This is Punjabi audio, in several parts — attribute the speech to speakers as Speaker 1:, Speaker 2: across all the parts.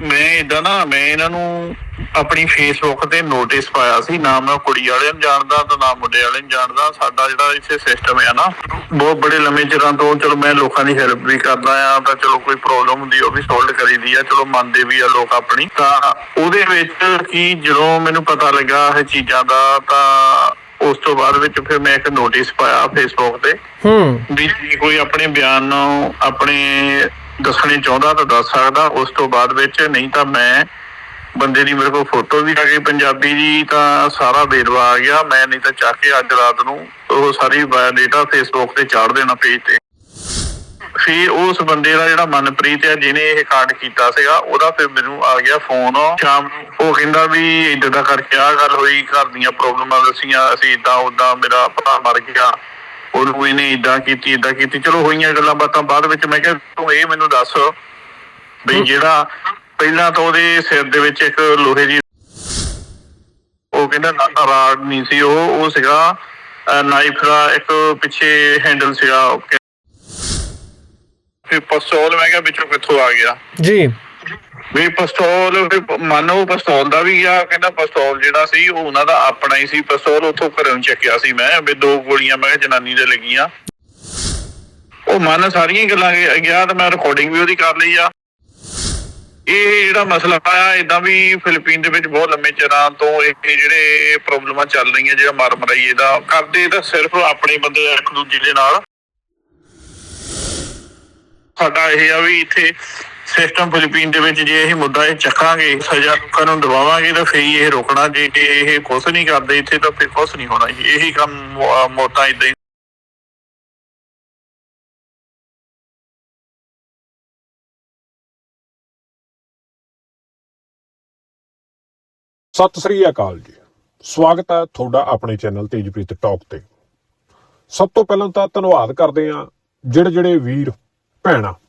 Speaker 1: ਮੈਂ ਇਦਾਂ ਨਾ ਮੈਂ ਇਹਨਾਂ ਨੂੰ ਆਪਣੀ ਫੇਸਬੁੱਕ ਤੇ ਨੋਟਿਸ ਪਾਇਆ ਸੀ। ਨਾ ਮੈਂ ਕੁੜੀ ਵਾਲਿਆਂ ਨੂੰ ਜਾਣਦਾ ਤੇ ਨਾ ਮੁੰਡੇ ਵਾਲਿਆਂ ਨੂੰ ਜਾਣਦਾ। ਸਾਡਾ ਜਿਹੜਾ ਇੱਥੇ ਸਿਸਟਮ ਹੈ ਨਾ ਬਹੁਤ ਬੜੇ ਲੰਮੇ ਚਿਰਾਂ ਤੋਂ ਚਲੋ ਮੈਂ ਲੋਕਾਂ ਦੀ ਹੈਲਪ ਵੀ ਕਰਦਾ ਆ ਤਾਂ ਚਲੋ ਕੋਈ ਪ੍ਰੋਬਲਮ ਹੁੰਦੀ ਉਹ ਵੀ ਸੋਲਵ ਕਰੀਦੀ ਆ। ਚਲੋ ਮੰਨਦੇ ਵੀ ਆ ਲੋਕ ਆਪਣੀ। ਤਾਂ ਉਹਦੇ ਵਿੱਚ ਕੀ ਜਦੋਂ ਮੈਨੂੰ ਪਤਾ ਲੱਗਾ ਇਹ ਚੀਜ਼ਾਂ ਦਾ ਤਾਂ ਉਸ ਤੋਂ ਬਾਅਦ ਵਿੱਚ ਫਿਰ ਮੈਂ ਇੱਕ ਨੋਟਿਸ ਪਾਇਆ ਫੇਸਬੁੱਕ ਤੇ
Speaker 2: ਹੂੰ।
Speaker 1: ਵੀ ਕੋਈ ਆਪਣੇ ਬਿਆਨ ਨੂੰ ਆਪਣੇ ਦੱਸਣੇ ਚਾਹੁੰਦਾ ਤਾਂ ਦੱਸ ਸਕਦਾ। ਉਸ ਤੋਂ ਬਾਅਦ ਵਿੱਚ ਨਹੀਂ ਤਾਂ ਮੈਂ ਬੰਦੇ ਦੀ ਮੇਰੇ ਕੋਲ ਫੋਟੋ ਵੀ ਆ ਗਈ। ਪੰਜਾਬੀ ਦੀ ਤਾਂ ਸਾਰਾ ਵੇਰਵਾ ਆ ਗਿਆ। ਮੈਂ ਨਹੀਂ ਤਾਂ ਚੱਕ ਕੇ ਅੱਜ ਰਾਤ ਨੂੰ ਉਹ ਸਾਰੀ ਬਾਇਓਡਾਟਾ ਫੇਸਬੁੱਕ ਤੇ ਚਾੜ ਦੇਣਾ ਪੇਜ ਤੇ। ਫਿਰ ਉਸ ਬੰਦੇ ਦਾ ਜਿਹੜਾ ਮਨਪ੍ਰੀਤ ਹੈ ਜਿਹਨੇ ਇਹ ਕਾਂਡ ਕੀਤਾ ਸੀਗਾ, ਉਹਦਾ ਫਿਰ ਮੈਨੂੰ ਆ ਗਿਆ ਫੋਨ ਸ਼ਾਮ ਨੂੰ ਉਹ ਕਹਿੰਦਾ ਵੀ ਇਦਾਂ ਦਾ ਕਰਕੇ ਆ ਗੱਲ ਹੋਈ, ਘਰ ਦੀਆਂ ਪ੍ਰੋਬਲਮਾਂ ਦੱਸੀਆਂ, ਅਸੀਂ ਇਦਾਂ ਉਦਾਂ ਮੇਰਾ ਭਰਾ ਮਰ ਗਿਆ। ਉਹਨੂੰ ਇਹਨੇ ਇਦਾਂ ਕੀਤੀ ਇਦਾਂ ਕੀਤੀ। ਚਲੋ ਹੋਈਆਂ ਗੱਲਾਂ ਬਾਤਾਂ ਬਾਅਦ ਵਿੱਚ ਮੈਂ ਕਿਹਾ ਤੂੰ ਇਹ ਮੈਨੂੰ ਦੱਸ ਵੀ ਜਿਹੜਾ ਪਹਿਲਾਂ ਤਾਂ ਉਹਦੇ ਸਿਰ ਦੇ ਵਿੱਚ ਇੱਕ ਲੋਹੇ ਦੀ ਉਹ ਕਹਿੰਦਾ ਰਾਡ ਨਹੀਂ ਸੀ ਉਹ ਉਹ ਸੀਗਾ ਨਾਈਫ ਦਾ ਇੱਕ ਪਿੱਛੇ ਹੈਂਡਲ ਸੀਗਾ। ਫਿਰ ਪਿਸਤੌਲ ਮੈਂ ਕਿਹਾ ਵਿੱਚੋਂ ਕਿੱਥੋਂ ਆ ਗਿਆ।
Speaker 2: ਜੀ।
Speaker 1: ਵੀ ਪਿਸਤੌਲ ਫਿਰ ਪਿਸਤੌਲ ਦਾ ਵੀ ਆ, ਕਹਿੰਦਾ ਪਿਸਤੌਲ ਜਿਹੜਾ ਸੀ ਉਹ ਉਹਨਾਂ ਦਾ ਆਪਣਾ ਹੀ ਸੀ, ਪਿਸਤੌਲ ਉੱਥੋਂ ਘਰੋਂ ਚੱਕਿਆ ਸੀ ਮੈਂ, ਵੀ ਦੋ ਗੋਲੀਆਂ ਮੈਂ ਜਨਾਨੀ ਦੇ ਲੱਗੀਆਂ। ਉਹ ਮਨ ਸਾਰੀਆਂ ਗੱਲਾਂ ਗਿਆ- ਤੇ ਮੈਂ ਰਿਕਾਰਡਿੰਗ ਵੀ ਉਹਦੀ ਕਰ ਲਈ ਆ। ਇਹ ਜਿਹੜਾ ਮਸਲਾ ਆ ਇਦਾਂ ਵੀ ਫਿਲੀਪੀਨ ਦੇ ਵਿੱਚ ਬਹੁਤ ਲੰਮੇ ਚਿਰਾਂ ਤੋਂ ਇਹ ਜਿਹੜੇ ਪ੍ਰੋਬਲਮਾਂ ਚੱਲ ਰਹੀਆਂ, ਜਿਹੜਾ ਮਰ ਮਰਾਈ ਇਹਦਾ, ਕਰਦੇ ਤਾਂ ਸਿਰਫ ਆਪਣੇ ਬੰਦੇ ਆ, ਇੱਕ ਦੂਜੇ ਦੇ ਨਾਲ। ਸਾਡਾ ਇਹ ਆ ਵੀ ਇੱਥੇ ਸਿਸਟਮ ਫਿਲੀਪੀਨ ਦੇ ਵਿੱਚ ਜੇ ਇਹ ਮੁੱਦਾ ਇਹ ਚੱਕਾਂਗੇ, ਸਜ਼ਾ ਲੋਕਾਂ ਨੂੰ ਦਵਾਵਾਂਗੇ ਤਾਂ ਫਿਰ ਇਹ ਰੋਕਣਾ। ਜੇ ਜੇ ਇਹ ਕੁਛ ਨਹੀਂ ਕਰਦੇ ਇੱਥੇ ਤਾਂ ਫਿਰ ਕੁਛ ਨਹੀਂ ਹੋਣਾ ਇਹੀ ਕੰਮ ਮੌ- ਮੌਤਾਂ ਇਦਾਂ ਹੀ।
Speaker 3: ਸਤਿ ਸ੍ਰੀ ਅਕਾਲ ਜੀ। ਸਵਾਗਤ ਹੈ ਤੁਹਾਡਾ ਆਪਣੇ ਚੈਨਲ ਤੇਜਪ੍ਰੀਤ ਟਾਕ ਤੇ। ਸਭ ਤੋਂ ਪਹਿਲਾਂ ਤਾਂ ਧੰਨਵਾਦ ਕਰਦੇ ਹਾਂ ਜਿਹੜੇ ਜਿਹੜੇ ਵੀਰ, ਭੈਣਾਂ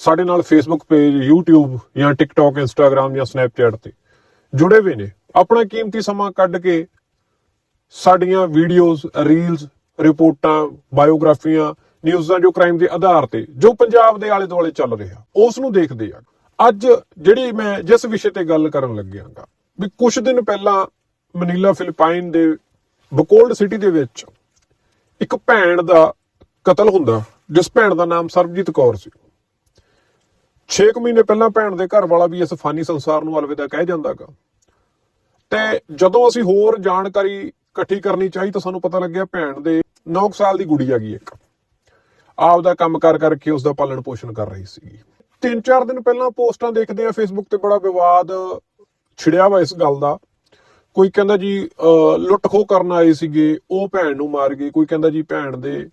Speaker 3: ਸਾਡੇ ਨਾਲ ਫੇਸਬੁੱਕ ਪੇਜ YouTube ਜਾਂ TikTok, Instagram ਜਾਂ Snapchat ਤੇ ਜੁੜੇ ਹੋਏ ਨੇ। ਆਪਣਾ ਕੀਮਤੀ ਸਮਾਂ ਕੱਢ ਕੇ ਸਾਡੀਆਂ ਵੀਡੀਓਜ਼ ਰੀਲਸ ਰਿਪੋਰਟਾਂ ਬਾਇਓਗ੍ਰਾਫੀਆਂ ਨਿਊਜ਼ਾਂ ਜੋ ਕ੍ਰਾਈਮ ਦੇ ਆਧਾਰ ਤੇ ਜੋ ਪੰਜਾਬ ਦੇ ਆਲੇ ਦੁਆਲੇ ਚੱਲ ਰਿਹਾ, ਉਸ ਨੂੰ ਦੇਖਦੇ ਆ ਅੱਜ ਜਿਹੜੀ ਮੈਂ ਜਿਸ ਵਿਸ਼ੇ ਤੇ ਗੱਲ ਕਰਨ ਲੱਗਿਆਗਾ, ਵੀ ਕੁਝ ਦਿਨ ਪਹਿਲਾਂ ਮਨੀਲਾ ਫਿਲੀਪਾਈਨ ਦੇ ਬਕੋਲਡ ਸਿਟੀ ਦੇ ਵਿੱਚ ਇੱਕ ਭੈਣ ਦਾ ਕਤਲ ਹੁੰਦਾ, ਜਿਸ ਭੈਣ ਦਾ ਨਾਮ ਸਰਬਜੀਤ ਕੌਰ ਸੀ। 6 ਮਹੀਨੇ ਪਹਿਲਾਂ ਭੈਣ ਦੇ ਘਰ ਵਾਲਾ ਵੀ ਇਸ ਫਾਨੀ ਸੰਸਾਰ ਨੂੰ ਅਲਵਿਦਾ ਕਹਿ ਜਾਂਦਾਗਾ ਤੇ ਜਦੋਂ ਅਸੀਂ ਹੋਰ ਜਾਣਕਾਰੀ ਇਕੱਠੀ ਕਰਨੀ ਚਾਹੀ ਤਾਂ ਸਾਨੂੰ ਪਤਾ ਲੱਗਿਆ ਭੈਣ ਦੇ 9 ਸਾਲ ਦੀ ਗੁੜੀ ਹੈਗੀ ਇੱਕ। ਆਪ ਦਾ ਕੰਮ ਕਰ ਕਰਕੇ ਉਸ ਦਾ ਪਾਲਣ ਪੋਸ਼ਣ ਕਰ ਰਹੀ ਸੀ ਤਿੰਨ ਚਾਰ ਦਿਨ ਪਹਿਲਾਂ ਪੋਸਟਾਂ ਦੇਖਦੇ ਆ ਫੇਸਬੁੱਕ ਤੇ ਬੜਾ ਵਿਵਾਦ ਛਿੜਿਆ ਵਾ ਇਸ ਗੱਲ ਦਾ। ਕੋਈ ਕਹਿੰਦਾ ਜੀ ਅਹ, ਲੁੱਟ ਖੋਹ ਕਰਨ ਆਏ ਸੀਗੇ ਉਹ ਭੈਣ ਨੂੰ ਮਾਰ ਗਏ। ਕੋਈ ਕਹਿੰਦਾ ਜੀ ਭੈਣ ਦੇ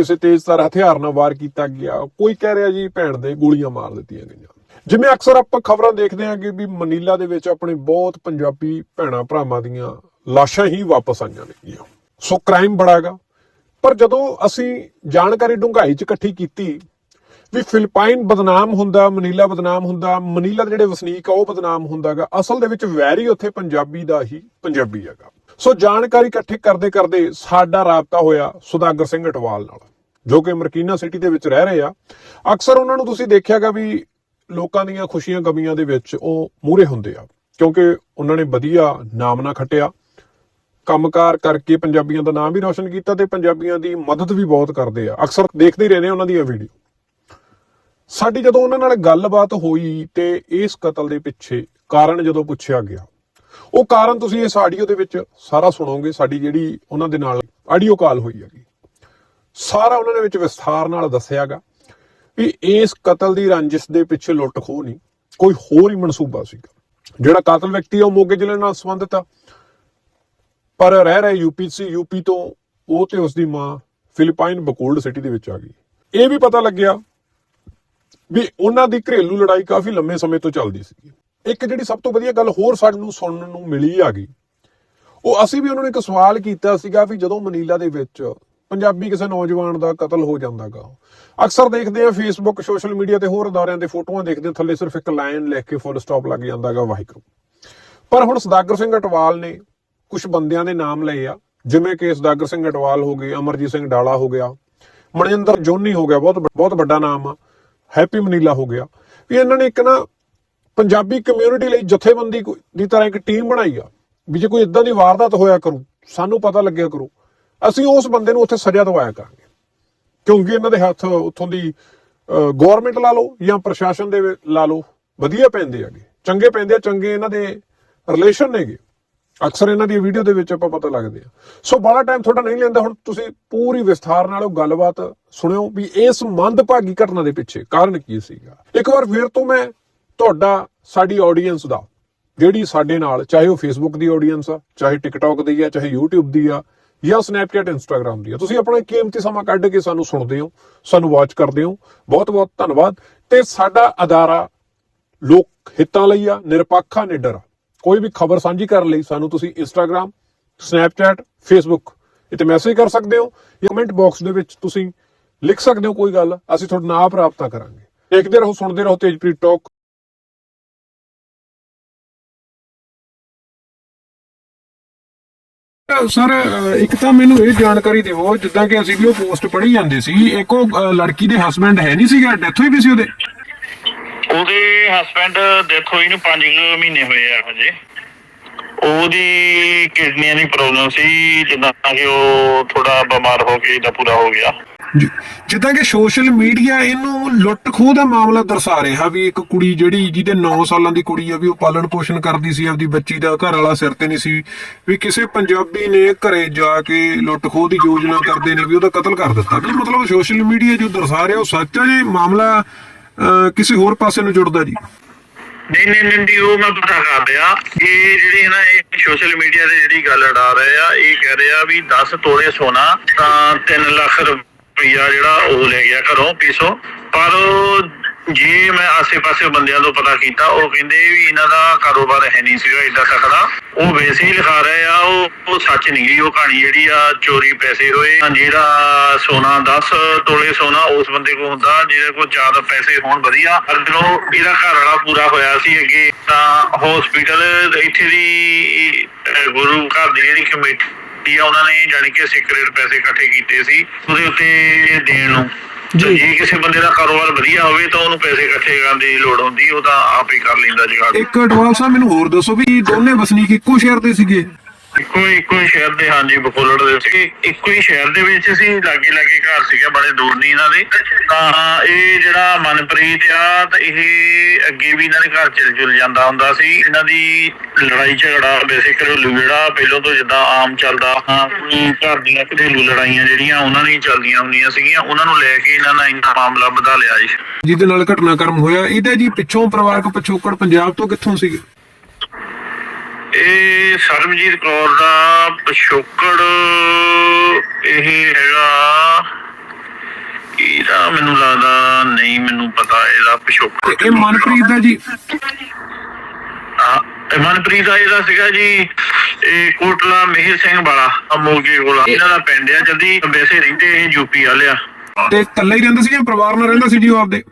Speaker 3: ਕਿਸੇ ਤੇਜ਼ਧਾਰ ਹਥਿਆਰ ਨਾਲ ਵਾਰ ਕੀਤਾ ਗਿਆ, ਕੋਈ ਕਹਿ ਰਿਹਾ ਜੀ ਭੈਣ ਦੇ ਗੋਲੀਆਂ ਮਾਰ ਦਿੱਤੀਆਂ ਗਈਆਂ। ਜਿਵੇਂ ਅਕਸਰ ਆਪਾਂ ਖਬਰਾਂ ਦੇਖਦੇ ਹਾਂ ਕਿ ਵੀ ਮਨੀਲਾ ਦੇ ਵਿੱਚ ਆਪਣੇ ਬਹੁਤ ਪੰਜਾਬੀ ਭੈਣਾਂ ਭਰਾਵਾਂ ਦੀਆਂ ਲਾਸ਼ਾਂ ਹੀ ਵਾਪਸ ਆਈਆਂ ਨੇਗੀਆਂ ਸੋ ਕ੍ਰਾਈਮ ਬੜਾਗਾ ਪਰ ਜਦੋਂ ਅਸੀਂ ਜਾਣਕਾਰੀ ਡੂੰਘਾਈ ਚ ਇਕੱਠੀ ਕੀਤੀ ਵੀ ਫਿਲਪਾਈਨ ਬਦਨਾਮ ਹੁੰਦਾ, ਮਨੀਲਾ ਬਦਨਾਮ ਹੁੰਦਾ, ਮਨੀਲਾ ਦੇ ਜਿਹੜੇ ਵਸਨੀਕ ਆ, ਉਹ ਬਦਨਾਮ ਹੁੰਦਾਗਾ ਅਸਲ ਦੇ ਵਿੱਚ ਵੈਰੀ ਉੱਥੇ ਪੰਜਾਬੀ ਦਾ ਹੀ ਪੰਜਾਬੀ ਹੈਗਾ। ਸੋ ਜਾਣਕਾਰੀ ਇਕੱਠੀ ਕਰਦੇ ਕਰਦੇ ਸਾਡਾ ਰਾਬਤਾ ਹੋਇਆ ਸੁਦਾਗਰ ਸਿੰਘ ਅਟਵਾਲ ਨਾਲ, ਜੋ ਕਿ ਮਰਕੀਨਾ ਸਿਟੀ ਦੇ ਵਿੱਚ ਰਹਿ ਰਹੇ ਆ। ਅਕਸਰ ਉਹਨਾਂ ਨੂੰ ਤੁਸੀਂ ਦੇਖਿਆਗਾ ਵੀ ਲੋਕਾਂ ਦੀਆਂ ਖੁਸ਼ੀਆਂ ਗਮੀਆਂ ਦੇ ਵਿੱਚ ਉਹ ਮੂਰੇ ਹੁੰਦੇ ਆ, ਕਿਉਂਕਿ ਉਹਨਾਂ ਨੇ ਵਧੀਆ ਨਾਮ ਨਾ ਖੱਟਿਆ। ਕੰਮਕਾਰ ਕਰਕੇ ਪੰਜਾਬੀਆਂ ਦਾ ਨਾਮ ਵੀ ਰੌਸ਼ਨ ਕੀਤਾ ਤੇ ਪੰਜਾਬੀਆਂ ਦੀ ਮਦਦ ਵੀ ਬਹੁਤ ਕਰਦੇ ਆ। ਅਕਸਰ ਦੇਖਦੇ ਹੀ ਰਹਿੰਦੇ ਉਹਨਾਂ ਦੀਆਂ ਵੀਡੀਓ। ਸਾਡੀ ਜਦੋਂ ਉਹਨਾਂ ਨਾਲ ਗੱਲਬਾਤ ਹੋਈ ਤੇ ਇਸ ਕਤਲ ਦੇ ਪਿੱਛੇ ਕਾਰਨ ਜਦੋਂ ਪੁੱਛਿਆ ਗਿਆ, ਉਹ ਕਾਰਨ ਤੁਸੀਂ ਇਸ ਆਡੀਓ ਦੇ ਵਿੱਚ ਸਾਰਾ ਸੁਣੋਗੇ, ਸਾਡੀ ਜਿਹੜੀ ਉਹਨਾਂ ਦੇ ਨਾਲ ਆਡੀਓ ਕਾਲ ਹੋਈ ਹੈਗੀ। ਸਾਰਾ ਉਹਨਾਂ ਨੇ ਵਿੱਚ ਵਿਸਥਾਰ ਨਾਲ ਦੱਸਿਆਗਾ ਵੀ ਇਸ ਕਤਲ ਦੀ ਰੰਜਿਸ਼ ਦੇ ਪਿੱਛੇ ਲੁੱਟ ਖੋਹ ਨਹੀਂ, ਕੋਈ ਹੋਰ ਹੀ ਮਨਸੂਬਾ ਸੀਗਾ। ਜਿਹੜਾ ਕਾਤਲ ਵਿਅਕਤੀ ਆ, ਉਹ ਮੋਗੇ ਜ਼ਿਲ੍ਹੇ ਨਾਲ ਸੰਬੰਧਿਤ ਆ। ਪਰ ਰਹਿ ਰਹੇ ਯੂਪੀ ਸੀ, ਯੂਪੀ ਤੋਂ ਉਹ ਤੇ ਉਸ ਦੀ ਮਾਂ ਫਿਲੀਪਾਈਨ ਬਕੋਲਡ ਸਿਟੀ ਦੇ ਵਿੱਚ ਆ ਗਈ। ਇਹ ਵੀ ਪਤਾ ਲੱਗਿਆ ਵੀ ਉਹਨਾਂ ਦੀ ਘਰੇਲੂ ਲੜਾਈ ਕਾਫੀ ਲੰਮੇ ਸਮੇਂ ਤੋਂ ਚੱਲਦੀ ਸੀ ਇੱਕ ਜਿਹੜੀ ਸਭ ਤੋਂ ਵਧੀਆ ਗੱਲ ਹੋਰ ਸਾਨੂੰ ਸੁਣਨ ਨੂੰ ਮਿਲੀ ਆ ਗਈ ਉਹ ਅਸੀਂ ਵੀ ਉਹਨਾਂ ਨੂੰ ਇੱਕ ਸਵਾਲ ਕੀਤਾ ਸੀਗਾ ਵੀ ਜਦੋਂ ਮਨੀਲਾ ਦੇ ਵਿੱਚ ਪੰਜਾਬੀ ਕਿਸੇ ਨੌਜਵਾਨ ਦਾ ਕਤਲ ਹੋ ਜਾਂਦਾਗਾ ਅਕਸਰ ਦੇਖਦੇ ਆ ਫੇਸਬੁੱਕ ਸੋਸ਼ਲ ਮੀਡੀਆ ਤੇ ਹੋਰ ਅਦਾਰਿਆਂ ਦੇ ਫੋਟੋਆਂ ਦੇਖਦੇ ਹਾਂ, ਥੱਲੇ ਸਿਰਫ ਇੱਕ ਲਾਈਨ ਲਿਖ ਕੇ ਫੁੱਲ ਸਟਾਪ ਲੱਗ ਜਾਂਦਾਗਾ ਵਾਹਿਗੁਰੂ। ਪਰ ਹੁਣ ਸਦਾਗਰ ਸਿੰਘ ਅਟਵਾਲ ਨੇ ਕੁਝ ਬੰਦਿਆਂ ਦੇ ਨਾਮ ਲਏ ਆ ਜਿਵੇਂ ਕਿ ਸਦਾਗਰ ਸਿੰਘ ਅਟਵਾਲ ਹੋ ਗਏ ਅਮਰਜੀਤ ਸਿੰਘ ਡਾਲਾ ਹੋ ਗਿਆ ਮਨਜਿੰਦਰ ਜੋਨੀ ਹੋ ਗਿਆ ਬਹੁਤ ਬਹੁਤ ਵੱਡਾ ਨਾਮ ਆ। ਹੈਪੀ ਮਨੀਲਾ ਹੋ ਗਿਆ, ਵੀ ਇਹਨਾਂ ਨੇ ਇੱਕ ਨਾ ਪੰਜਾਬੀ ਕਮਿਊਨਿਟੀ ਲਈ ਜਥੇਬੰਦੀ ਦੀ ਤਰ੍ਹਾਂ ਇੱਕ ਟੀਮ ਬਣਾਈ ਆ, ਵੀ ਜੇ ਕੋਈ ਇਦਾਂ ਦੀ ਵਾਰਦਾਤ ਹੋਇਆ ਕਰੂ, ਸਾਨੂੰ ਪਤਾ ਲੱਗਿਆ ਕਰੂ, ਅਸੀਂ ਉਸ ਬੰਦੇ ਨੂੰ ਉੱਥੇ ਸਜ਼ਾ ਦਵਾਇਆ ਕਰਾਂਗੇ। ਕਿਉਂਕਿ ਇਹਨਾਂ ਦੇ ਹੱਥ ਉੱਥੋਂ ਦੀ ਗਵਰਨਮੈਂਟ ਲਾ ਲਓ ਜਾਂ ਪ੍ਰਸ਼ਾਸਨ ਦੇ ਲਾ ਲਓ, ਵਧੀਆ ਪੈਂਦੇ ਆਗੇ ਚੰਗੇ ਪੈਂਦੇ ਆ, ਚੰਗੇ ਇਹਨਾਂ ਦੇ ਰਿਲੇਸ਼ਨ ਨੇਗੇ ਅਕਸਰ ਇਹਨਾਂ ਦੀ ਵੀਡੀਓ ਦੇ ਵਿੱਚ ਆਪਾਂ ਪਤਾ ਲੱਗਦੇ ਆ ਸੋ ਬੜਾ ਟਾਈਮ ਤੁਹਾਡਾ ਨਹੀਂ ਲੈਂਦਾ, ਹੁਣ ਤੁਸੀਂ ਪੂਰੀ ਵਿਸਥਾਰ ਨਾਲ ਉਹ ਗੱਲਬਾਤ ਸੁਣਿਓ ਵੀ ਇਸ ਮੰਦਭਾਗੀ ਘਟਨਾ ਦੇ ਪਿੱਛੇ ਕਾਰਨ ਕੀ ਸੀਗਾ। ਇੱਕ ਵਾਰ ਫੇਰ ਤੋਂ ਮੈਂ ਤੁਹਾਡਾ, ਸਾਡੀ ਆਡੀਅנס ਦਾ, ਜਿਹੜੀ ਸਾਡੇ ਨਾਲ, ਚਾਹੇ ਉਹ ਫੇਸਬੁੱਕ ਦੀ ਆਡੀਅנס ਆ, ਚਾਹੇ ਟਿਕਟੌਕ ਦੀ ਆ, ਚਾਹੇ YouTube ਦੀ ਆ, ਜਾਂ ਸਨੈਪਚੈਟ ਇੰਸਟਾਗ੍ਰam ਦੀ ਆ, ਤੁਸੀਂ ਆਪਣਾ ਕੀਮਤੀ ਸਮਾਂ ਕੱਢ ਕੇ ਸਾਨੂੰ ਸੁਣਦੇ ਹੋ, ਸਾਨੂੰ ਵਾਚ ਕਰਦੇ ਹੋ। ਬਹੁਤ-ਬਹੁਤ ਧੰਨਵਾਦ। ਤੇ ਸਾਡਾ ਅਦਾਰਾ ਲੋਕ ਹਿੱਤਾਂ ਲਈ ਆ, ਨਿਰਪੱਖ ਆ, ਨਿਡਰ ਕੋਈ ਵੀ ਖਬਰ ਸਾਂਝੀ ਕਰਨ ਲਈ ਸਾਨੂੰ ਤੁਸੀਂ ਇੰਸਟਾਗ੍ਰam ਸਨੈਪਚੈਟ ਫੇਸਬੁੱਕ ਇੱਥੇ ਮੈਸੇਜ ਕਰ ਸਕਦੇ ਹੋ ਜਾਂ ਕਮੈਂਟ ਬਾਕਸ ਦੇ ਵਿੱਚ ਤੁਸੀਂ ਲਿਖ ਸਕਦੇ ਹੋ ਕੋਈ ਗੱਲ, ਅਸੀਂ ਤੁਹਾਡੇ ਨਾਲ ਆਪ ਕਰਾਂਗੇ। ਦੇਖਦੇ ਰਹੋ, ਸੁਣਦੇ ਰਹੋ ਤੇਜਪ੍ਰੀਤ ਟਾਕ ਸਰ, ਇੱਕ ਤਾਂ ਮੈਨੂੰ ਇਹ ਜਾਣਕਾਰੀ ਦਿਓ, ਜਿੱਦਾਂ ਕਿ ਅਸੀਂ ਵੀ ਉਹ ਪੋਸਟ ਪੜ੍ਹੀ ਜਾਂਦੇ ਸੀ, ਇੱਕ ਉਹ ਲੜਕੀ ਦੇ ਹਸਬੰਡ ਹੈ ਨਹੀਂ ਸੀਗਾ ਡੈਥ ਹੋਈ ਵੀ ਸੀ ਉਹਦੇ?
Speaker 1: ਉਹਦੇ ਹਸਬੰਡ ਡੈਥ ਹੋਈ ਨੂੰ 5 ਮਹੀਨੇ ਹੋਏ ਆ ਹਜੇ। ਉਹਦੀ ਕਿਡਨੀਆਂ ਦੀ ਪ੍ਰੋਬਲਮ ਸੀ, ਜਿੱਦਾਂ ਕਿ ਉਹ ਥੋੜਾ ਬਿਮਾਰ ਹੋ ਕੇ ਦਾ ਪੂਰਾ ਹੋ ਗਿਆ।
Speaker 3: ਜੀ। ਜਿੱਦਾਂ ਕਿ ਸੋਸ਼ਲ ਮੀਡੀਆ ਇਹਨੂੰ ਲੁੱਟ ਖੋਹ ਦਾ ਮਾਮਲਾ ਦਰਸਾ ਰਿਹਾ ਵੀ ਇੱਕ ਕੁੜੀ ਜਿਹੜੀ ਜਿਹਦੇ 9 ਸਾਲਾਂ ਦੀ ਕੁੜੀ ਆ ਵੀ ਉਹ ਪਾਲਣ ਪੋਸ਼ਣ ਕਰਦੀ ਸੀ, ਆਪਦੀ ਬੱਚੀ ਦਾ ਘਰ ਵਾਲਾ ਸਿਰ ਤੇ ਨਹੀਂ ਸੀ। ਵੀ ਕਿਸੇ ਪੰਜਾਬੀ ਨੇ ਘਰੇ ਜਾ ਕੇ ਲੁੱਟ ਖੋਹ ਦੀ ਯੋਜਨਾ ਕਰਦੇ ਨੇ ਵੀ ਉਹਦਾ ਕਤਲ ਕਰ ਦਿੱਤਾ। ਵੀ ਮਤਲਬ ਸੋਸ਼ਲ ਮੀਡੀਆ ਜੋ ਦਰਸਾ ਰਿਹਾ ਉਹ ਸੱਚ ਹੈ ਜੀ ਮਾਮਲਾ ਕਿਸੇ ਹੋਰ ਪਾਸੇ ਨੂੰ ਜੁੜਦਾ ਜੀ?
Speaker 1: ਨਹੀਂ ਨਹੀਂ ਨਹੀਂ ਨਹੀਂ, ਉਹ ਮੈਂ ਪਤਾ ਕਰ ਰਿਹਾ। ਇਹ ਜਿਹੜੀ ਨਾ ਇਹ ਸੋਸ਼ਲ ਮੀਡੀਆ ਤੇ ਜਿਹੜੀ ਗੱਲ ਉਡਾ ਰਹੇ ਆ ਇਹ ਕਹਿ ਰਿਹਾ ਵੀ 10 ਤੋਲੇ ਸੋਨਾ ਤਾਂ 3 ਲੱਖ ਰੁਪਈਆ ਜਿਹੜਾ ਉਹ ਲੈ ਗਿਆ ਘਰੋਂ ਪਿੱਛੋਂ ਪਰ ਉਹ ਜੇ ਮੈਂ ਆਸੇ-ਪਾਸੇ ਬੰਦਿਆਂ ਤੋਂ ਪਤਾ ਕੀਤਾ, ਉਹ ਕਹਿੰਦੇ ਵੀ ਇਹਨਾਂ ਦਾ ਕਾਰੋਬਾਰ ਹੈ ਨਹੀਂ ਸੀਗਾ ਏਡਾ ਤਕੜਾ ਉਹ ਵੈਸੇ ਹੀ ਲਿਖਾ ਰਹੇ ਆ, ਉਹ ਉਹ ਸੱਚ ਨਹੀਂ ਗਈ, ਉਹ ਕਹਾਣੀ ਜਿਹੜੀ ਆ, ਚੋਰੀ ਪੈਸੇ ਹੋਏ ਜਿਹੜਾ ਸੋਨਾ 10 ਤੋਲੇ ਸੋਨਾ ਉਸ ਬੰਦੇ ਕੋਲ ਹੁੰਦਾ, ਜਿਹਦੇ ਕੋਲ ਜ਼ਿਆਦਾ ਪੈਸੇ ਹੋਣ ਵਧੀਆ। ਪਰ ਇਹਦਾ ਘਰ ਵਾਲਾ ਪੂਰਾ ਹੋਇਆ ਸੀ ਅੱਗੇ, ਤਾਂ ਹਸਪੀਟਲ ਇੱਥੇ ਦੀ ਗੁਰੂ ਘਰ ਦੀ ਜਿਹੜੀ ਕਮੇਟੀ ਆ, ਉਹਨਾਂ ਨੇ ਜਾਣੀ ਕਿ ਸਿਕਰੇਟ ਪੈਸੇ ਇਕੱਠੇ ਕੀਤੇ ਸੀ, ਉਹਦੇ ਉੱਤੇ ਦੇਣ ਨੂੰ। ਤੇ ਜੇ ਕਿਸੇ ਬੰਦੇ ਦਾ ਕਾਰੋਬਾਰ ਵਧੀਆ ਹੋਵੇ ਤਾਂ ਉਹਨੂੰ ਪੈਸੇ ਇਕੱਠੇ ਕਰਨ ਦੀ ਲੋੜ ਹੁੰਦੀ ਉਹ ਤਾਂ ਆਪ ਹੀ ਕਰ ਲੈਂਦਾ ਜੁਗਾੜ।
Speaker 3: ਇੱਕ ਅਡਵਾਲ ਸਾਹਿਬ ਮੈਨੂੰ ਹੋਰ ਦੱਸੋ ਵੀ ਦੋਨੇ ਵਸਨੀਕ ਇੱਕੋ ਸ਼ਹਿਰ ਦੇ ਸੀਗੇ।
Speaker 1: ਇੱਕੋ ਇੱਕੋ ਸ਼ਹਿਰ ਦੇ, ਹਾਂਜੀ, ਬਕੋਲੜ ਦੇ ਸੀ ਇੱਕੋ ਹੀ ਸ਼ਹਿਰ ਦੇ ਵਿੱਚ ਸੀ, ਲਾਗੇ ਲਾਗੇ ਘਰ ਸੀਗਾ, ਬੜੇ ਦੂਰ ਨਹੀਂ ਇਹਨਾਂ ਦੇ। ਤਾਂ ਇਹ ਜਿਹੜਾ ਮਨਪ੍ਰੀਤ ਆ, ਤਾਂ ਇਹ ਅੱਗੇ ਵੀ ਇਹਨਾਂ ਦੇ ਘਰ ਚਲ ਚੁਲ ਜਾਂਦਾ ਹੁੰਦਾ ਸੀ। ਇਹਨਾਂ ਦੀ ਲੜਾਈ ਝਗੜਾ ਵੈਸੇ ਘਰੇਲੂ ਪਹਿਲਾਂ ਤੋਂ ਜਿੱਦਾਂ ਆਮ ਚੱਲਦਾ। ਹਾਂ ਕੋਈ ਘਰ ਦੀਆਂ ਘਰੇਲੂ ਲੜਾਈਆਂ ਜਿਹੜੀਆਂ ਉਹਨਾਂ ਦੀ ਚੱਲਦੀਆਂ ਹੁੰਦੀਆਂ ਸੀਗੀਆਂ, ਉਹਨਾਂ ਨੂੰ ਲੈ ਕੇ ਇਹਨਾਂ ਨੇ ਇੰਨਾ ਮਾਮਲਾ ਵਧਾ ਲਿਆ ਜੀ।
Speaker 3: ਜਿਹਦੇ ਨਾਲ ਘਟਨਾਕ੍ਰਮ ਹੋਇਆ, ਇਹਦੇ ਜੀ ਪਿੱਛੋਂ ਪਰਿਵਾਰਕ ਪਿਛੋਕੜ ਪੰਜਾਬ ਤੋਂ ਕਿੱਥੋਂ ਸੀਗੇ?
Speaker 1: ਇਹ ਸਰਬਜੀਤ ਕੌਰ ਦਾ ਪਿਛੋਕੜ ਇਹ ਹੈਗਾ ਇਹਦਾ ਮੈਨੂੰ ਲੱਗਦਾ ਨਹੀਂ ਮੈਨੂੰ ਪਤਾ ਇਹਦਾ ਪਿਛੋਕੜ
Speaker 3: ਇਹ ਮਨਪ੍ਰੀਤ ਦਾ ਜੀ?
Speaker 1: ਹਾਂ, ਮਨਪ੍ਰੀਤ ਦਾ ਇਹਦਾ ਸੀਗਾ ਜੀ ਇਹ ਕੋਟਲਾ ਮਿਹਰ ਸਿੰਘ ਵਾਲਾ ਮੋਗੇ ਕੋਲ ਇਹਨਾਂ ਦਾ ਪਿੰਡ ਆ ਜਲਦੀ ਵੈਸੇ ਰਹਿੰਦੇ ਇਹ ਯੂਪੀ ਵਾਲੇ ਆ।
Speaker 3: ਤੇ ਇਕੱਲਾ ਹੀ ਰਹਿੰਦਾ ਸੀ ਜਾਂ ਪਰਿਵਾਰ ਨਾਲ ਰਹਿੰਦਾ ਸੀ ਜੀ ਉਹ ਆਪਦੇ?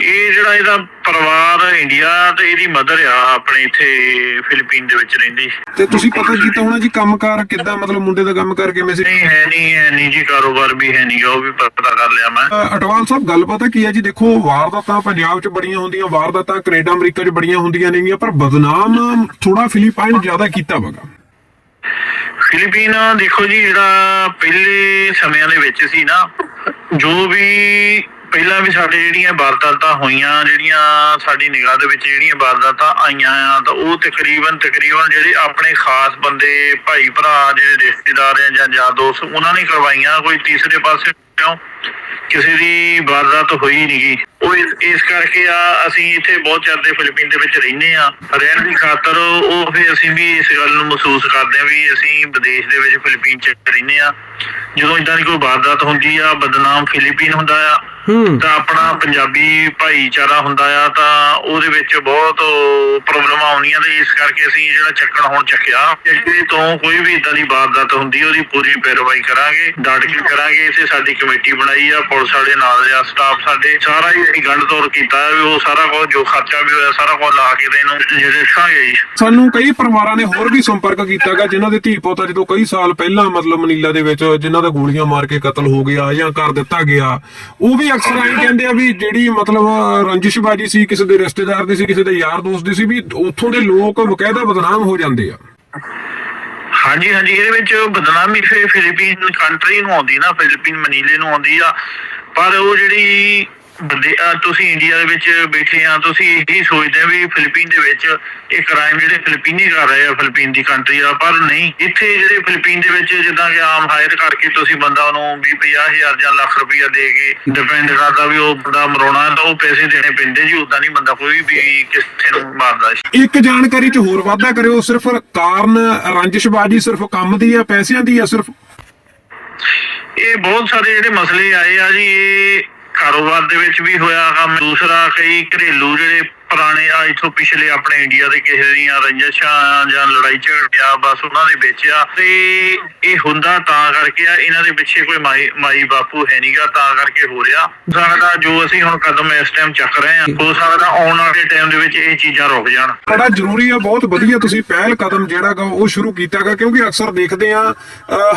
Speaker 1: ਇਹ ਜਿਹੜਾ ਇਹਦਾ ਪਰਿਵਾਰ ਇੰਡੀਆ ਤੇ ਇਹਦੀ ਮਦਰ ਆ ਆਪਣੇ ਇੱਥੇ ਫਿਲੀਪੀਨ ਦੇ ਵਿੱਚ ਰਹਿੰਦੀ।
Speaker 3: ਤੇ ਤੁਸੀਂ ਪਤਾ ਕੀਤਾ ਹੋਣਾ ਜੀ ਕੰਮਕਾਰ ਕਿੱਦਾਂ ਮਤਲਬ ਮੁੰਡੇ ਦਾ ਕੰਮਕਾਰ ਕਿਵੇਂ ਸੀ?
Speaker 1: ਨਹੀਂ ਹੈ ਨਹੀਂ ਹੈ ਨਹੀਂ ਜੀ ਕਾਰੋਬਾਰ ਵੀ ਹੈ ਨਹੀਂਗਾ ਉਹ ਵੀ ਪਤਾ ਕਰ ਲਿਆ ਮੈਂ।
Speaker 3: ਅਟਵਾਲ ਸਾਹਿਬ ਗੱਲ ਪਤਾ ਕੀ ਹੈ ਜੀ? ਦੇਖੋ ਵਾਰਦਾਤਾਂ ਪੰਜਾਬ 'ਚ ਬੜੀਆਂ ਹੁੰਦੀਆਂ ਵਾਰਦਾਤਾਂ ਕੈਨੇਡਾ ਅਮਰੀਕਾ 'ਚ ਬੜੀਆਂ ਹੁੰਦੀਆਂ ਨੇਗੀਆਂ ਪਰ ਬਦਨਾਮ ਥੋੜਾ ਫਿਲੀਪਾਈਨ ਜ਼ਿਆਦਾ ਕੀਤਾ ਵਗਾ
Speaker 1: ਫਿਲੀਪੀਨ ਦੇਖੋ ਜੀ ਜਿਹੜਾ ਪਹਿਲੇ ਸਮਿਆਂ ਦੇ ਵਿੱਚ ਸੀ ਨਾ ਜੋ ਵੀ ਪਹਿਲਾਂ ਵੀ ਸਾਡੇ ਜਿਹੜੀਆਂ ਵਾਰਦਾਤਾਂ ਹੋਈਆਂ, ਜਿਹੜੀਆਂ ਸਾਡੀ ਨਿਗਾਹ ਦੇ ਵਿੱਚ ਜਿਹੜੀਆਂ ਵਾਰਦਾਤਾਂ ਆਈਆਂ ਆ, ਤਾਂ ਉਹ ਤਕਰੀਬਨ ਤਕਰੀਬਨ ਜਿਹੜੇ ਆਪਣੇ ਖਾਸ ਬੰਦੇ, ਭਾਈ ਭਰਾ, ਜਿਹੜੇ ਰਿਸ਼ਤੇਦਾਰ ਆ ਜਾਂ ਯਾਰ ਦੋਸਤ, ਉਹਨਾਂ ਨੇ ਕਰਵਾਈਆਂ। ਕੋਈ ਤੀਸਰੇ ਪਾਸੇ ਕਿਉਂ ਕਿਸੇ ਦੀ ਵਾਰਦਾਤ ਹੋਈ ਨਹੀਂ ਗੀ। ਉਹ ਇਸ ਕਰਕੇ ਆ, ਅਸੀਂ ਇੱਥੇ ਬਹੁਤ ਚਿਰ ਦੇ ਫਿਲੀਪੀਨ ਦੇ ਵਿੱਚ ਰਹਿੰਦੇ ਆ। ਰਹਿਣ ਦੀ ਖਾਤਰ ਉਹ ਫਿਰ ਅਸੀਂ ਵੀ ਇਸ ਗੱਲ ਨੂੰ ਮਹਿਸੂਸ ਕਰਦੇ ਆ ਵੀ ਅਸੀਂ ਵਿਦੇਸ਼ ਦੇ ਵਿੱਚ ਫਿਲੀਪੀਨ ਚ ਰਹਿੰਦੇ ਆ। ਜਦੋਂ ਇਦਾਂ ਦੀ ਕੋਈ ਵਾਰਦਾਤ ਹੁੰਦੀ ਆ, ਬਦਨਾਮ ਫਿਲੀਪੀਨ ਹੁੰਦਾ ਆ ਤਾਂ ਆਪਣਾ ਪੰਜਾਬੀ ਭਾਈਚਾਰਾ ਹੁੰਦਾ ਆ ਤਾਂ ਉਹਦੇ ਵਿੱਚ ਬਹੁਤ ਪ੍ਰੋਬਲਮਾਂ ਆਉਂਦੀਆਂ ਤੇ ਇਸ ਕਰਕੇ ਅਸੀਂ ਜਿਹੜਾ ਚੱਕਣ ਹੁਣ ਚੱਕਿਆ ਅੱਗੇ ਤੋਂ ਕੋਈ ਵੀ ਇਦਾਂ ਦੀ ਵਾਰਦਾਤ ਹੁੰਦੀ ਉਹਦੀ ਪੂਰੀ ਪੈਰਵਾਈ ਕਰਾਂਗੇ ਡਟ ਕੇ ਕਰਾਂਗੇ। ਇੱਥੇ ਸਾਡੀ ਕਮੇਟੀ ਬਣਾਈ ਆ ਪੁਲਿਸ ਵਾਲੇ ਨਾਲ ਆ ਸਟਾਫ ਸਾਡੇ। ਸਾਰਾ ਹੀ ਅਸੀਂ ਗੰਢ ਤੋੜ ਕੀਤਾ ਵੀ ਉਹ ਸਾਰਾ ਕੁਝ ਜੋ ਖਰਚਾ ਵੀ ਹੋਇਆ ਸਾਰਾ ਕੁਝ ਲਾ ਕੇ ਤੇ ਇਹਨੂੰ ਜਿਹੜੇ ਦੇਖਾਂਗੇ ਜੀ।
Speaker 3: ਸਾਨੂੰ ਕਈ ਪਰਿਵਾਰਾਂ ਨੇ ਹੋਰ ਵੀ ਸੰਪਰਕ ਕੀਤਾਗਾ ਜਿਨ੍ਹਾਂ ਦੇ ਧੀ ਪੁੱਤ ਜਦੋਂ ਕਈ ਸਾਲ ਪਹਿਲਾਂ ਮਤਲਬ ਮਨੀਲਾ ਦੇ ਵਿੱਚ ਜਿਨ੍ਹਾਂ ਦਾ ਗੋਲੀਆਂ ਮਾਰ ਕੇ ਕਤਲ ਹੋ ਗਿਆ ਜਾਂ ਕਰ ਦਿੱਤਾ ਗਿਆ ਉਹ ਵੀ ਅਕਸਰ ਐਂ ਕਹਿੰਦੇ ਆ ਵੀ ਜਿਹੜੀ ਮਤਲਬ ਰੰਜਿਸ਼ਬਾਜੀ ਸੀ, ਕਿਸੇ ਦੇ ਰਿਸ਼ਤੇਦਾਰ ਦੀ ਸੀ, ਕਿਸੇ ਦੇ ਯਾਰ ਦੋਸਤ ਦੀ ਸੀ, ਵੀ ਉੱਥੋਂ ਦੇ ਲੋਕ ਬਕਾਇਦਾ ਬਦਨਾਮ ਹੋ ਜਾਂਦੇ ਆ।
Speaker 1: ਹਾਂਜੀ ਹਾਂਜੀ, ਇਹਦੇ ਵਿੱਚ ਬਦਨਾਮੀ ਫਿਰ ਫਿਲੀਪੀਨ ਕੰਟਰੀ ਨੂੰ ਆਉਂਦੀ ਨਾ, ਫਿਲੀਪੀਨ ਮਨੀਲੇ ਨੂੰ ਆਉਂਦੀ ਆ, ਪਰ ਉਹ ਜਿਹੜੀ ਬੰਦੇ ਆ ਤੁਸੀਂ ਇੰਡੀਆ ਦੇ ਵਿੱਚ ਬੈਠੇ ਆ ਤੁਸੀਂ ਇਹੀ ਸੋਚਦੇ ਆ ਵੀ ਫਿਲੀਪੀਨ ਦੇ ਵਿੱਚ ਇਹ ਕ੍ਰਾਈਮ ਜਿਹੜੇ ਫਿਲੀਪੀਨੀ ਕਰ ਰਹੇ ਆ ਫਿਲੀਪੀਨ ਦੀ ਕੰਟਰੀ ਆ ਪਰ ਨਹੀਂ ਇੱਥੇ ਜਿਹੜੇ ਫਿਲੀਪੀਨ ਦੇ ਵਿੱਚ ਜਿੱਦਾਂ ਕਿ ਆਮ ਹਾਇਰ ਕਰਕੇ ਤੁਸੀਂ ਬੰਦਾ ਉਹਨੂੰ 20 ਹਜ਼ਾਰ ਜਾਂ ਲੱਖ ਰੁਪਈਆ ਦੇ ਕੇ ਡਿਪੈਂਡ ਕਰਦਾ ਵੀ ਉਹ ਬੰਦਾ ਮਰਾਉਣਾ ਤਾਂ ਉਹ ਪੈਸੇ ਦੇਣੇ ਪੈਂਦੇ ਜੀ ਉਦਾਂ ਨਹੀਂ ਬੰਦਾ ਕੋਈ ਵੀ ਕਿਸੇ ਨੂੰ ਮਾਰਦਾ
Speaker 3: ਇੱਕ ਜਾਣਕਾਰੀ ਚ ਹੋਰ ਵਾਧਾ ਕਰਿਓ ਸਿਰਫ ਕਾਰਨ ਰੰਜਿਸ਼ਬਾਜੀ ਸਿਰਫ ਕੰਮ ਦੀ ਆ ਪੈਸਿਆਂ ਦੀ ਆ ਸਿਰਫ?
Speaker 1: ਇਹ ਬਹੁਤ ਸਾਰੇ ਜਿਹੜੇ ਮਸਲੇ ਆਏ ਆ ਜੀ ਇਹ ਕਾਰੋਬਾਰ ਦੇ ਵਿੱਚ ਵੀ ਹੋਇਆ ਕੰਮ ਦੂਸਰਾ ਕਈ ਘਰੇਲੂ ਜਿਹੜੇ ਪੁਰਾਣੇ ਆ ਇਥੋਂ ਪਿਛਲੇ ਆਪਣੇ ਇੰਡੀਆ ਦੇ ਕਿਸੇ ਦੀਆਂ ਰੰਜਿਸ਼ਾਂ ਜਾਂ ਲੜਾਈ ਝਗੜਿਆ ਬਸ ਉਹਨਾਂ ਦੇ ਵਿੱਚ ਆ। ਤੇ ਇਹ ਹੁੰਦਾ ਤਾਂ ਕਰਕੇ ਆ, ਇਹਨਾਂ ਦੇ ਪਿੱਛੇ ਕੋਈ ਮਾਈ ਮਾਈ ਬਾਪੂ ਹੈ ਨਹੀਂਗਾ ਤਾਂ ਕਰਕੇ ਹੋ ਰਿਹਾ। ਸਕਦਾ ਜੋ ਅਸੀਂ ਹੁਣ ਕਦਮ ਇਸ ਟਾਈਮ ਚੱਕ ਰਹੇ ਆ ਹੋ ਸਕਦਾ ਆਉਣ ਵਾਲੇ ਟਾਈਮ ਦੇ ਵਿੱਚ ਇਹ ਚੀਜ਼ਾਂ ਰੁਕ ਜਾਣ।
Speaker 3: ਬੜਾ ਜ਼ਰੂਰੀ ਆ, ਬਹੁਤ ਵਧੀਆ ਤੁਸੀਂ ਪਹਿਲ ਕਦਮ ਜਿਹੜਾਗਾ ਉਹ ਸ਼ੁਰੂ ਕੀਤਾਗਾ ਕਿਉਂਕਿ ਅਕਸਰ ਦੇਖਦੇ ਆ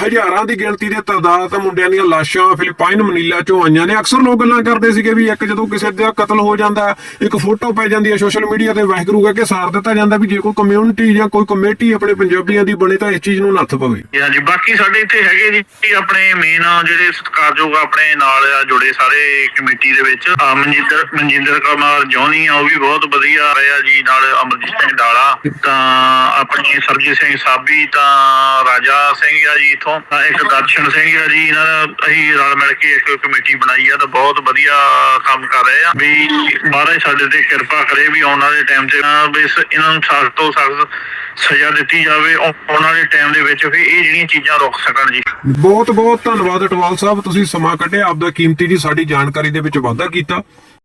Speaker 3: ਹਜ਼ਾਰਾਂ ਦੀ ਗਿਣਤੀ ਦੇ ਤਾਦਾਦ ਮੁੰਡਿਆਂ ਦੀਆਂ ਲਾਸ਼ਾਂ ਫਿਲੀਪਾਈਨ, ਮਨੀਲਾ ਚੋਂ ਆਈਆਂ ਨੇ। ਅਕਸਰ ਲੋਕ ਗੱਲਾਂ ਕਰਦੇ ਸੀਗੇ ਵੀ ਇੱਕ ਜਦੋਂ ਕਿਸੇ ਦਾ ਕਤਲ ਹੋ ਜਾਂਦਾ, ਇੱਕ ਫੋਟੋ ਪੈ ਜਾਂਦੀ ਹੈ ਸੋਸ਼ਲ ਮੀਡੀਆ ਤੇ ਵਾਹਿਗੁਰੂ ਕਹਿ ਕੇ ਸਾਰ ਦਿੱਤਾ ਜਾਂਦਾ ਵੀ ਜੇ ਕੋਈ ਕਮਿਊਨਿਟੀ ਜਾਂ ਕੋਈ ਕਮੇਟੀ ਆਪਣੇ ਪੰਜਾਬੀਆਂ ਦੀ ਬਣੇ ਤਾਂ ਇਸ ਚੀਜ਼ ਨੂੰ ਨੱਥ ਪਵੇ।
Speaker 1: ਹਾਂਜੀ, ਬਾਕੀ ਸਾਡੇ ਇੱਥੇ ਹੈਗੇ ਜੀ ਆਪਣੇ ਮੇਨ ਜਿਹੜੇ ਸਤਿਕਾਰਯੋਗ ਆਪਣੇ ਨਾਲ ਜੁੜੇ ਸਾਰੇ ਕਮੇਟੀ ਦੇ ਵਿੱਚ। ਮਨਜਿੰਦਰ ਮਨਜਿੰਦਰ ਕੁਮਾਰ ਜੋਨੀ ਆ, ਉਹ ਵੀ ਬਹੁਤ ਵਧੀਆ ਰਿਹਾ ਜੀ, ਨਾਲ ਅਮਰਜੀਤ ਸਿੰਘ ਡਾਲਾ। ਤਾਂ ਆਪਣੇ ਸਰਜੀਤ ਸਿੰਘ ਸਾਬੀ, ਤਾਂ ਰਾਜਾ ਸਿੰਘ ਆ ਜੀ ਇਥੋਂ। ਇੱਕ ਦਰਸ਼ਨ ਸਿੰਘ ਆ ਜੀ, ਇਹਨਾਂ ਦਾ ਅਸੀਂ ਰਲ ਮਿਲ ਕੇ ਇੱਕ ਕਮੇਟੀ ਬਣਾਈ ਆ, ਤਾਂ ਬਹੁਤ ਵਧੀਆ ਕੰਮ ਕਰ ਰਹੇ ਆ। ਵੀ ਮਹਾਰਾਜ ਸਾਡੇ ਤੇ ਕਿਰਪਾ ਕਰੇ ਵੀ ਆਉਣ ਵਾਲੇ ਟਾਈਮ ਤੇ ਅਹ ਇਹਨਾਂ ਨੂੰ ਸਖਤ ਤੋਂ ਸਖਤ ਸਜ਼ਾ ਦਿੱਤੀ ਜਾਵੇ ਆਉ- ਆਉਣ ਵਾਲੇ ਟਾਈਮ ਦੇ ਵਿੱਚ ਫਿਰ ਇਹ ਜਿਹੜੀਆਂ ਚੀਜ਼ਾਂ ਰੁਕ ਸਕਣ ਜੀ।
Speaker 3: ਬਹੁਤ ਬਹੁਤ ਧੰਨਵਾਦ ਅਟਵਾਲ ਸਾਹਿਬ, ਤੁਸੀਂ ਸਮਾਂ ਕੱਢਿਆ, ਆਪਦਾ ਕੀਮਤੀ ਜੀ ਸਾਡੀ ਜਾਣਕਾਰੀ ਦੇ ਵਿੱਚ ਵਾਧਾ ਕੀਤਾ।